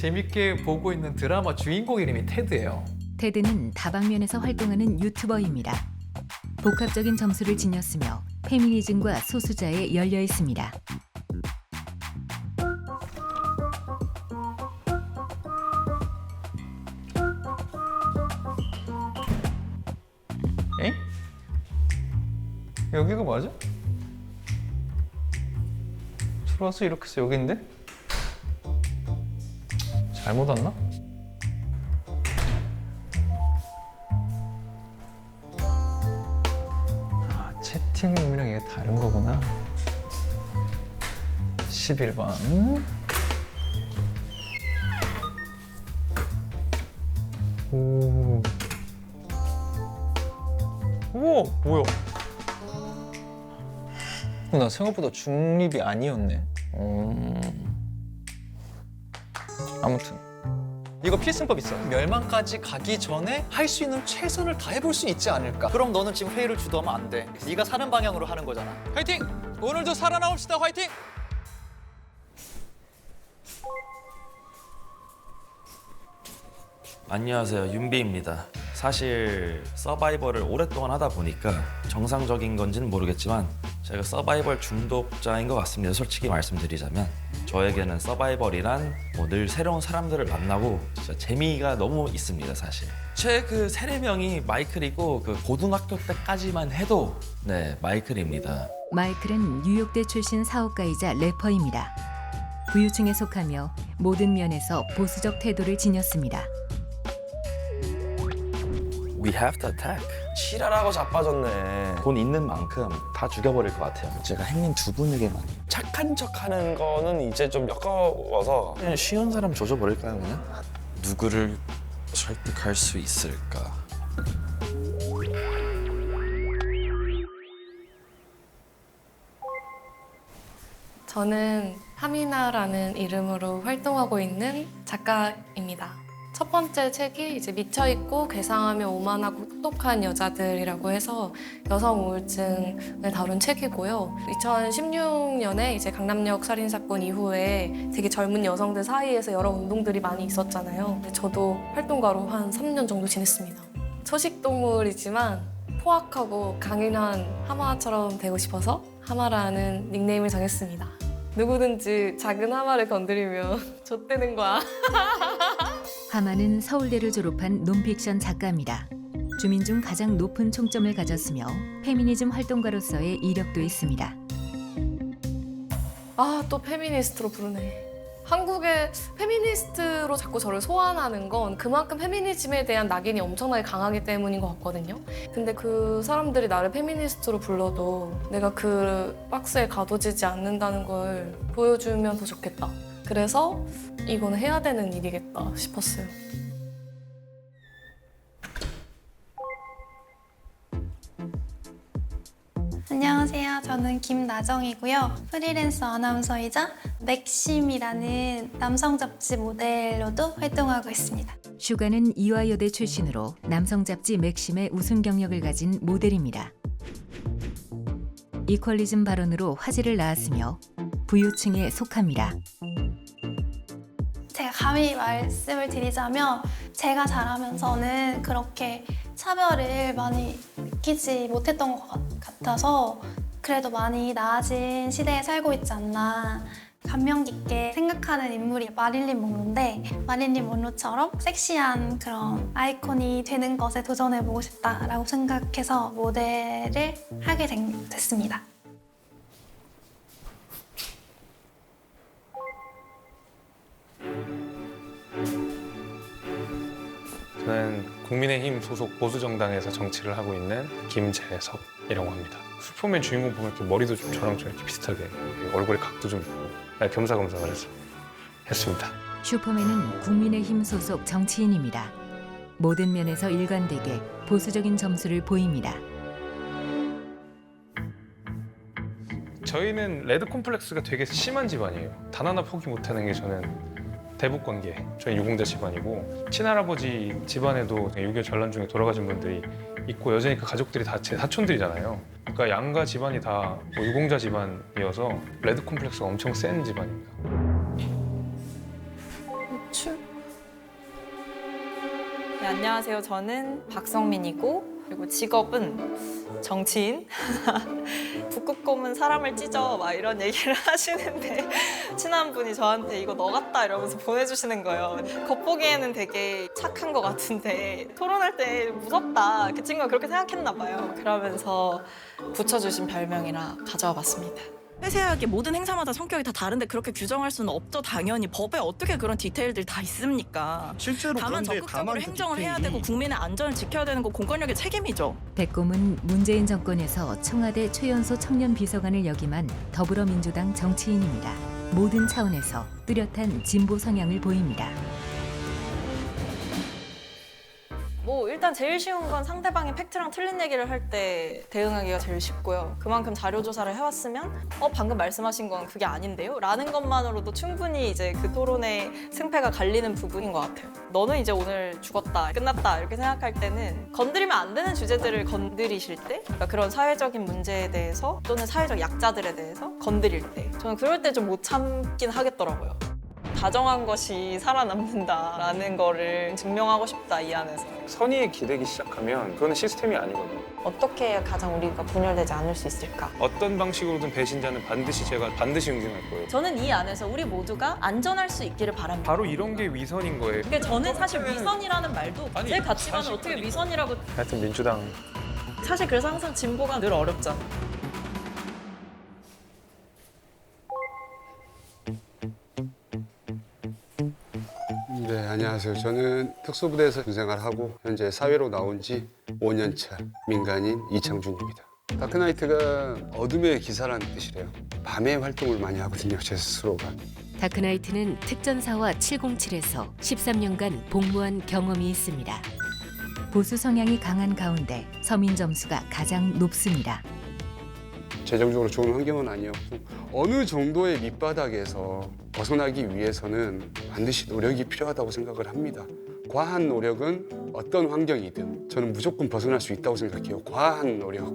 재밌게 보고 있는 드라마 주인공 이름이 테드예요. 테드는 다방면에서 활동하는 유튜버입니다. 복합적인 점수를 지녔으며 페미니즘과 소수자에 열려 있습니다. 에? 여기가 맞아? 들어와서 이렇게 해서 여기인데? 잘못 왔나? 아, 채팅룸이랑 이게 다른 거구나. 11번. 오. 우와 뭐야? 어, 나 생각보다 중립이 아니었네. 음. 아무튼 이거 필승법 있어. 멸망까지 가기 전에 할 수 있는 최선을 다 해볼 수 있지 않을까. 그럼 너는 지금 회의를 주도하면 안 돼. 네가 사는 방향으로 하는 거잖아. 화이팅! 오늘도 살아나옵시다. 화이팅! 안녕하세요 윤비입니다 사실 서바이벌을 오랫동안 하다 보니까 정상적인 건지는 모르겠지만 제가 서바이벌 중독자인 것 같습니다 솔직히 말씀드리자면 저에게는 서바이벌이란 뭐 늘 새로운 사람들을 만나고 진짜 재미가 너무 있습니다 사실 제 그 세네 명이 마이클이고 그 고등학교 때까지만 해도 네 마이클입니다 마이클은 뉴욕대 출신 사업가이자 래퍼입니다. 부유층에 속하며 모든 면에서 보수적 태도를 지녔습니다. We have to attack. 실화라고 자빠졌네. 돈 있는 만큼 다 죽여버릴 것 같아요. 제가 행님 두 분에게만 착한 척하는 거는 이제 좀 역겨워서 그냥 쉬운 사람 조져버릴까요 그냥? 누구를 설득할 수 있을까? 저는 하미나라는 이름으로 활동하고 있는 작가입니다. 첫 번째 책이 이제 미쳐있고 괴상하며 오만하고 똑똑한 여자들이라고 해서 여성 우울증을 다룬 책이고요. 2016년에 이제 강남역 살인 사건 이후에 되게 젊은 여성들 사이에서 여러 운동들이 많이 있었잖아요. 저도 활동가로 한 3년 정도 지냈습니다. 초식 동물이지만 포악하고 강인한 하마처럼 되고 싶어서 하마라는 닉네임을 정했습니다. 누구든지 작은 하마를 건드리면 좆되는 거야. 하마는 서울대를 졸업한 논픽션 작가입니다. 주민 중 가장 높은 총점을 가졌으며 페미니즘 활동가로서의 이력도 있습니다. 아, 또 페미니스트로 부르네. 한국의 페미니스트로 자꾸 저를 소환하는 건 그만큼 페미니즘에 대한 낙인이 엄청나게 강하기 때문인 것 같거든요. 근데 그 사람들이 나를 페미니스트로 불러도 내가 그 박스에 가둬지지 않는다는 걸 보여주면 더 좋겠다. 그래서 이거는 해야 되는 일이겠다 싶었어요. 안녕하세요. 저는 김나정이고요. 프리랜서 아나운서이자 맥심이라는 남성 잡지 모델로도 활동하고 있습니다. 슈가는 이화여대 출신으로 남성 잡지 맥심의 우승 경력을 가진 모델입니다. 이퀄리즘 발언으로 화제를 낳았으며 부유층에 속합니다. 감히 말씀을 드리자면 제가 자라면서는 그렇게 차별을 많이 느끼지 못했던 것 같- 같아서 그래도 많이 나아진 시대에 살고 있지 않나 감명 깊게 생각하는 인물이 마릴린 monroe인데 마릴린 monroe처럼 섹시한 그런 아이콘이 되는 것에 도전해보고 싶다라고 생각해서 모델을 하게 된- 됐습니다. 저는 국민의힘 소속 보수정당에서 정치를 하고 있는 김재석이라고 합니다. 슈퍼맨 주인공 보면 이렇게 머리도 좀 저랑 좀 이렇게 비슷하게 얼굴에 각도 좀 있고 네, 겸사겸사 그래서 했습니다. 슈퍼맨은 국민의힘 소속 정치인입니다. 모든 면에서 일관되게 보수적인 점수를 보입니다. 저희는 레드 콤플렉스가 되게 심한 집안이에요. 단 하나 포기 못하는 게 저는 대북 관계. 저희 유공자 집안이고 친할아버지 집안에도 6.25 전란 중에 돌아가신 분들이 있고 여전히 그 가족들이 다 제 사촌들이잖아요. 그러니까 양가 집안이 다 뭐 유공자 집안이어서 레드 콤플렉스가 엄청 센 집안입니다. 네, 안녕하세요. 저는 박성민이고 그리고 직업은 정치인. 북극 곰은 사람을 찢어 막 이런 얘기를 하시는데 친한 분이 저한테 이거 너 같다 이러면서 보내주시는 거예요. 겉보기에는 되게 착한 것 같은데 토론할 때 무섭다. 그 친구가 그렇게 생각했나 봐요. 그러면서 붙여주신 별명이라 가져와 봤습니다. 세세하게 모든 행사마다 성격이 다 다른데 그렇게 규정할 수는 없죠 당연히 법에 어떻게 그런 디테일들이 다 있습니까 실제로 다만 그런데 적극적으로 가만히 행정을 해야 되고 국민의 안전을 지켜야 되는 거 공권력의 책임이죠 백곰은 문재인 정권에서 청와대 최연소 청년 비서관을 역임한 더불어민주당 정치인입니다. 모든 차원에서 뚜렷한 진보 성향을 보입니다. 뭐 일단 제일 쉬운 건 상대방이 팩트랑 틀린 얘기를 할 때 대응하기가 제일 쉽고요. 그만큼 자료 조사를 해왔으면 어 방금 말씀하신 건 그게 아닌데요? 라는 것만으로도 충분히 이제 그 토론의 승패가 갈리는 부분인 것 같아요. 너는 이제 오늘 죽었다, 끝났다 이렇게 생각할 때는 건드리면 안 되는 주제들을 건드리실 때 그러니까 그런 사회적인 문제에 대해서 또는 사회적 약자들에 대해서 건드릴 때 저는 그럴 때 좀 못 참긴 하겠더라고요. 다정한 것이 살아남는다라는 거를 증명하고 싶다 이 안에서. 선의에 기대기 시작하면 그거는 시스템이 아니거든요. 어떻게 해야 가장 우리가 분열되지 않을 수 있을까? 어떤 방식으로든 배신자는 반드시 제가 반드시 응징할 거예요. 저는 이 안에서 우리 모두가 안전할 수 있기를 바랍니다 바로 이런 게 위선인 거예요. 근데 저는 사실 위선이라는 말도 아니, 제 가치관을 사실 어떻게 위선이라고 하여튼 민주당 사실 그래서 항상 진보가 늘 어렵잖아. 네, 안녕하세요. 저는 특수부대에서 군 생활 하고 현재 사회로 나온 지 5년 차 민간인 이창준입니다. 다크나이트가 어둠의 기사라는 뜻이래요. 밤에 활동을 많이 하거든요, 제 스스로가. 다크나이트는 특전사와 707에서 13년간 복무한 경험이 있습니다. 보수 성향이 강한 가운데 서민 점수가 가장 높습니다. 재정적으로 좋은 환경은 아니었고 어느 정도의 밑바닥에서 벗어나기 위해서는 반드시 노력이 필요하다고 생각을 합니다. 과한 노력은 어떤 환경이든 저는 무조건 벗어날 수 있다고 생각해요. 과한 노력.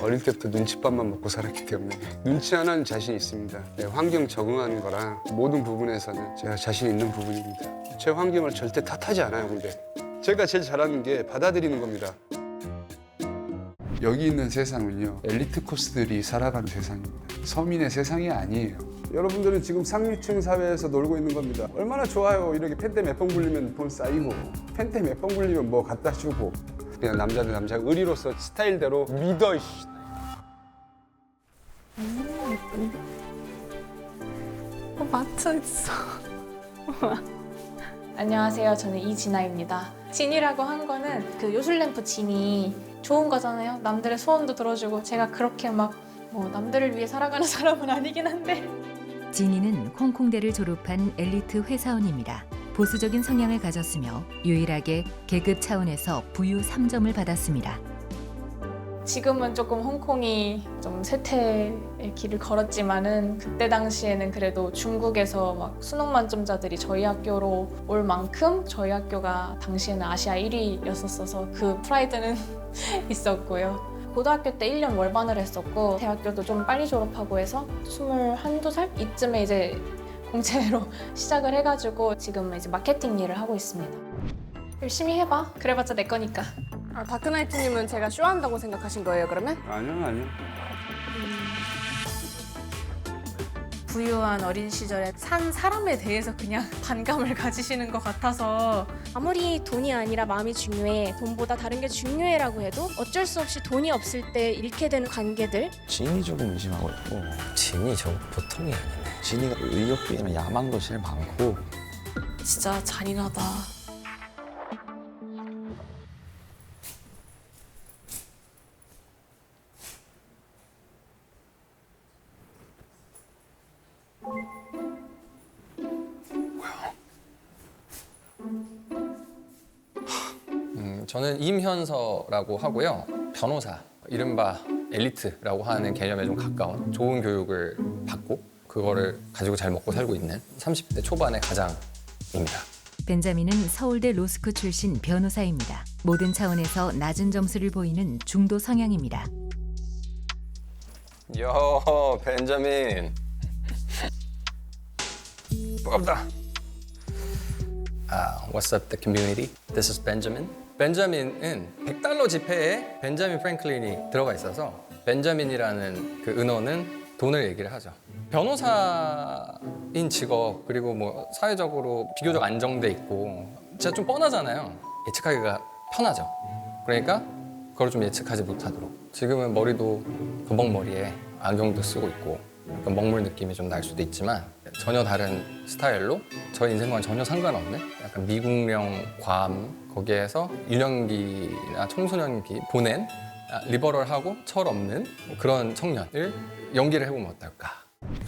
어릴 때부터 눈칫밥만 먹고 살았기 때문에 눈치 하나는 자신 있습니다. 네, 환경 적응하는 거랑 모든 부분에서는 제가 자신 있는 부분입니다. 제 환경을 절대 탓하지 않아요, 근데. 제가 제일 잘하는 게 받아들이는 겁니다. 여기 있는 세상은요, 엘리트 코스들이 살아가는 세상입니다. 서민의 세상이 아니에요. 여러분들은 지금 상류층 사회에서 놀고 있는 겁니다. 얼마나 좋아요. 이렇게 펜대 몇번 굴리면 돈 쌓이고, 펜대 몇번 굴리면 뭐 갖다 주고. 그냥 남자들 남자 의리로서 스타일대로 믿어, 씨. 어, 맞춰 있어. 안녕하세요. 저는 이진아입니다. 진이라고 한 거는 그 요술램프 진이 좋은 거잖아요. 남들의 소원도 들어주고 제가 그렇게 막 뭐 남들을 위해 살아가는 사람은 아니긴 한데 진이는 홍콩대를 졸업한 엘리트 회사원입니다. 보수적인 성향을 가졌으며 유일하게 계급 차원에서 부유 3점을 받았습니다. 지금은 조금 홍콩이 좀 쇠퇴의 길을 걸었지만은 그때 당시에는 그래도 중국에서 막 수능 만점자들이 저희 학교로 올 만큼 저희 학교가 당시에는 아시아 1위였었어서 그 프라이드는 있었고요. 고등학교 때 1년 월반을 했었고 대학교도 좀 빨리 졸업하고 해서 21, 2살 이쯤에 이제 공채로 시작을 해가지고 지금 이제 마케팅 일을 하고 있습니다. 열심히 해봐. 그래봤자 내 거니까. 아, 다크나이트님은 제가 쇼한다고 생각하신 거예요, 그러면? 아니요, 아니요. 부유한 어린 시절에 산 사람에 대해서 그냥 반감을 가지시는 것 같아서 아무리 돈이 아니라 마음이 중요해 돈보다 다른 게 중요해라고 해도 어쩔 수 없이 돈이 없을 때 잃게 되는 관계들 진이 조금 의심하고 있고 진이 저 보통이 아니네. 진이가 의욕부에는 야망도 제일 많고 진짜 잔인하다. 임현서라고 하고요. 변호사, 이른바 엘리트라고 하는 개념에 좀 가까운 좋은 교육을 받고 그거를 가지고 잘 먹고 살고 있는 30대 초반의 가장입니다. 벤자민은 서울대 로스쿨 출신 변호사입니다. 모든 차원에서 낮은 점수를 보이는 중도 성향입니다. Yo, 벤자민. 반갑다. Uh, what's up, the community? This is Benjamin. 벤자민은 100달러 지폐에 벤자민 프랭클린이 들어가 있어서 벤자민이라는 그 은어는 돈을 얘기를 하죠. 변호사인 직업 그리고 뭐 사회적으로 비교적 안정돼 있고 진짜 좀 뻔하잖아요. 예측하기가 편하죠. 그러니까 그걸 좀 예측하지 못하도록 지금은 머리도 거벅머리에 안경도 쓰고 있고 약간 먹물 느낌이 좀 날 수도 있지만 전혀 다른 스타일로 저 인생과는 전혀 상관없는 약간 미국령 괌 거기에서 유년기나 청소년기 보낸 아, 리버럴하고 철 없는 그런 청년을 연기를 해보면 어떨까?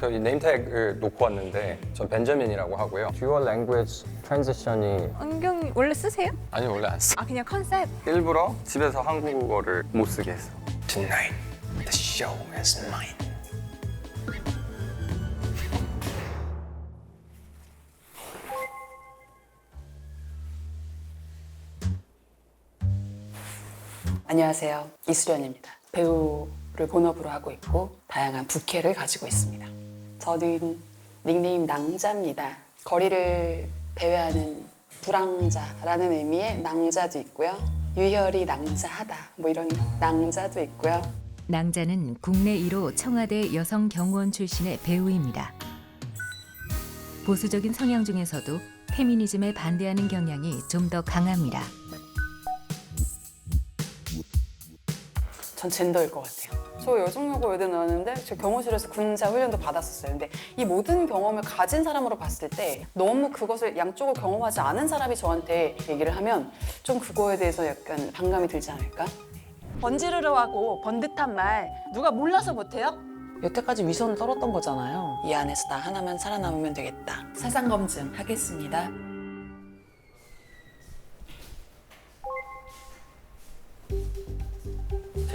저희 네임택을 놓고 왔는데 전 벤자민이라고 하고요. 듀얼 랭귀지 트랜지션이 안경 원래 쓰세요? 아니 원래 안 써. 아 그냥 컨셉. 일부러 집에서 한국어를 못 쓰게 했어. Tonight, the show is mine. 안녕하세요. 이수련입니다. 배우를 본업으로 하고 있고 다양한 부캐를 가지고 있습니다. 저는 닉네임 낭자입니다. 거리를 배회하는 불황자라는 의미의 낭자도 있고요. 유혈이 낭자하다 뭐 이런 낭자도 있고요. 낭자는 국내 1호 청와대 여성 경호원 출신의 배우입니다. 보수적인 성향 중에서도 페미니즘에 반대하는 경향이 좀 더 강합니다. 전 젠더일 것 같아요. 저 여성여고 의대 나왔는데 저 경호실에서 군자 훈련도 받았었어요. 근데 이 모든 경험을 가진 사람으로 봤을 때 너무 그것을 양쪽을 경험하지 않은 사람이 저한테 얘기를 하면 좀 그거에 대해서 약간 반감이 들지 않을까? 번지르르하고 번듯한 말 누가 몰라서 못해요? 여태까지 위선을 떨었던 거잖아요. 이 안에서 나 하나만 살아남으면 되겠다. 사상 검증 하겠습니다.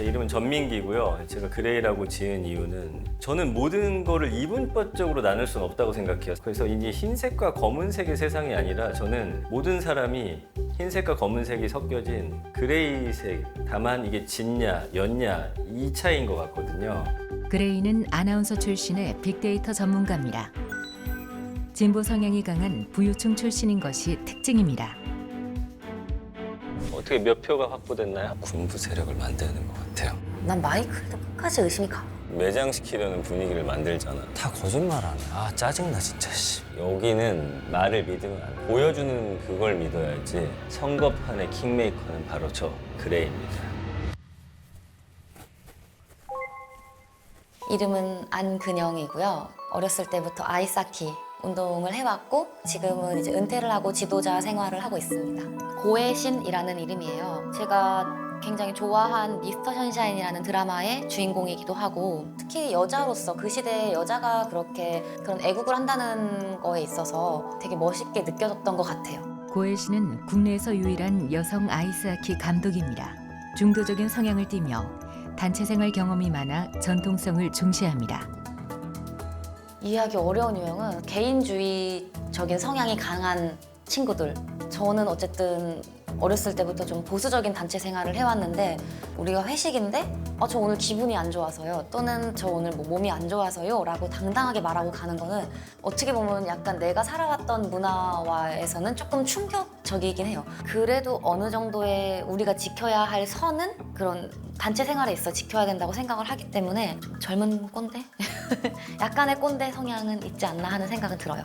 제 이름은 전민기고요. 제가 그레이라고 지은 이유는 저는 모든 거를 이분법적으로 나눌 수는 없다고 생각해요. 그래서 이제 흰색과 검은색의 세상이 아니라 저는 모든 사람이 흰색과 검은색이 섞여진 그레이색, 다만 이게 진냐, 연냐 이 차이인 것 같거든요. 그레이는 아나운서 출신의 빅데이터 전문가입니다. 진보 성향이 강한 부유층 출신인 것이 특징입니다. 어떻게 몇 표가 확보됐나요? 군부 세력을 만드는 것 같아요. 난 마이클도 끝까지 의심이 가. 매장시키려는 분위기를 만들잖아. 다 거짓말하네. 아 짜증나 진짜. 씨. 여기는 말을 믿으면 안 돼. 보여주는 그걸 믿어야지. 선거판의 킹메이커는 바로 저 그레이입니다. 이름은 안근영이고요. 어렸을 때부터 아이스하키 운동을 해왔고 지금은 이제 은퇴를 하고 지도자 생활을 하고 있습니다. 고해신이라는 이름이에요. 제가 굉장히 좋아한 미스터 션샤인이라는 드라마의 주인공이기도 하고 특히 여자로서 그 시대에 여자가 그렇게 그런 애국을 한다는 거에 있어서 되게 멋있게 느껴졌던 것 같아요. 씨는 국내에서 유일한 여성 아이스하키 감독입니다. 중도적인 성향을 띠며 단체 생활 경험이 많아 전통성을 중시합니다. 이해하기 어려운 유형은 개인주의적인 성향이 강한 친구들. 저는 어쨌든 어렸을 때부터 좀 보수적인 단체 생활을 해왔는데 우리가 회식인데 아, 저 오늘 기분이 안 좋아서요. 또는 저 오늘 뭐 몸이 안 좋아서요. 라고 당당하게 말하고 가는 거는 어떻게 보면 약간 내가 살아왔던 문화와에서는 조금 충격적이긴 해요. 그래도 어느 정도의 우리가 지켜야 할 선은 그런 단체 생활에 있어 지켜야 된다고 생각을 하기 때문에 좀 젊은 꼰대? 약간의 꼰대 성향은 있지 않나 하는 생각은 들어요